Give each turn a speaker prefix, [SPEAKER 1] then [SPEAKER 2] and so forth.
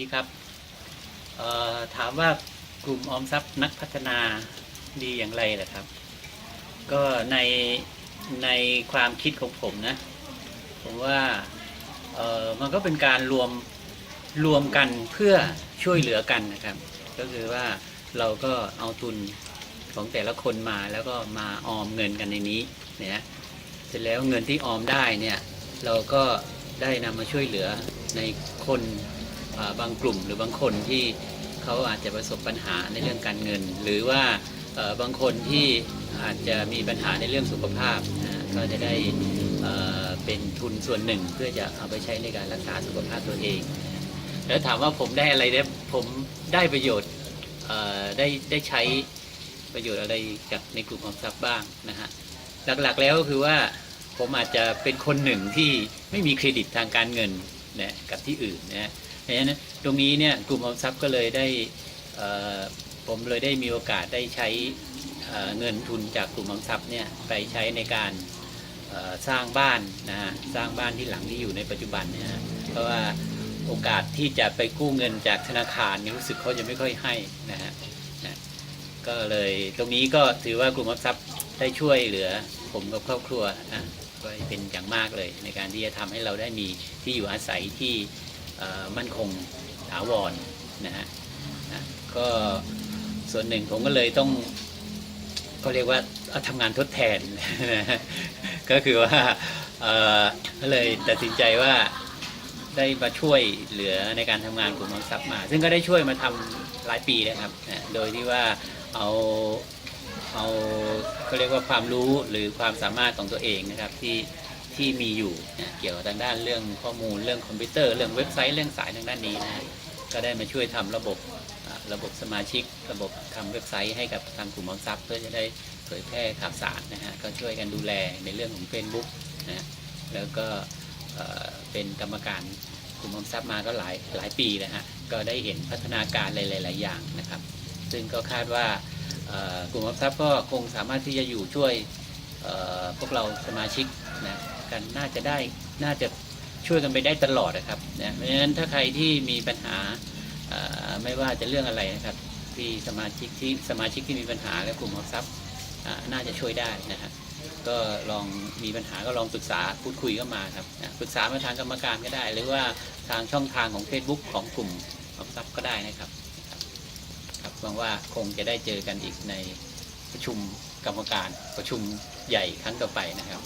[SPEAKER 1] ดีครับถามว่ากลุ่มออมทรัพย์นักพัฒนาดีอย่างไรล่ะครับ ก็ในในความคิดของผมนะ ผมว่ามันก็เป็นการรวมรวมกันเพื่อช่วยเหลือกันนะครับ ก็คือว่าเราก็เอาทุนของแต่ละคนมาแล้วก็มาออมเงินกันในนี้เนี่ยเสร็จแล้วเงินที่ออมได้เนี่ยเราก็ได้นำมาช่วยเหลือในคน บางกลุ่มหรือบางคนที่เขาอาจจะประสบปัญหาในเรื่องการเงิน หรือว่าบางคนที่อาจจะมีปัญหาในเรื่องสุขภาพก็จะได้เป็นทุนส่วนหนึ่งเพื่อจะเอาไปใช้ในการรักษาสุขภาพตัวเอง แล้วถามว่าผมได้อะไรเนี่ยผมได้ประโยชน์ได้ได้ใช้ประโยชน์อะไรจากในกลุ่มออมทรัพย์บ้างนะฮะหลักๆแล้วก็คือว่าผมอาจจะเป็นคนหนึ่งที่ไม่มีเครดิตทางการเงินนะกับที่อื่นนะ เพราะฉะนั้นตรงนี้เนี่ยกลุ่มออมทรัพย์ก็เลยได้ผมเลยได้มีโอกาสได้ใช้เเงินทุนจากกลุ่มออมทรัพย์เนี่ยไปใช้ในการสร้างบ้านนะฮะสร้างบ้านที่หลังที่อยู่ในปัจจุบันเนี่ยฮะเพราะว่าโอกาสที่จะไปกู้เงินจากธนาคารนี่รู้สึกเขาจะไม่ค่อยให้นะฮะก็เลยตรงนี้ก็ถือว่ากลุ่มออมทรัพย์ได้ช่วยเหลือผมกับครอบครัวนะไว้เป็นอย่างมากเลยในการที่จะทำให้เราได้มีที่อยู่อาศัยที่ มั่นคงถาวรนะฮะนะก็ส่วนหนึ่งผมก็เลยต้องก็เรียกว่าอาทำงานทดแทน ก็คือว่าก็เลยตัดสินใจว่าได้มาช่วยเหลือในการทำงานกลุ่มออมทรัพย์มา ซึ่งก็ได้ช่วยมาทำหลายปีแล้วครับ โดยที่ว่าเอาเอาเขาเรียกว่าความรู้หรือความสามารถของตัวเองนะครับที่ ที่มีอยู่นะเกี่ยวกับทางด้านเรื่องข้อมูลเรื่องคอมพิวเตอร์เรื่องเว็บไซต์เรื่องสายทางด้านนี้นะก็ได้มาช่วยทำระบบระบบสมาชิก ระบบทำเว็บไซต์ให้กับทางกลุ่มออมทรัพย์เพื่อจะได้เผยแพร่ข่าวสารนะฮะก็ช่วยกันดูแลในเรื่องของ Facebook นะแล้วก็เป็นกรรมการกลุ่มออมทรัพย์มาก็หลายหลายปีแล้วฮะก็ได้เห็นพัฒนาการหลายๆอย่างนะครับ ซึ่งก็คาดว่ากลุ่มออมทรัพย์ก็คงสามารถที่จะอยู่ช่วยพวกเราสมาชิก กันน่าจะได้น่าจะช่วยกันไปได้ตลอดนะครับนะเพราะฉะนั้นถ้าใครที่มีปัญหาไม่ว่าจะเรื่องอะไรนะครับที่สมาชิกที่สมาชิกที่มีปัญหาและกลุ่มออมทรัพย์น่าจะช่วยได้นะครับก็ลองมีปัญหาก็ลองปรึกษาพูดคุยก็มาครับนะปรึกษามาทางกรรมการก็ได้ หรือว่าทางช่องทางของ Facebook ของกลุ่มออมทรัพย์ก็ได้นะครับครับหวังว่าคงจะได้เจอกันอีกในประชุมกรรมการประชุมใหญ่ครั้งต่อไปนะครับ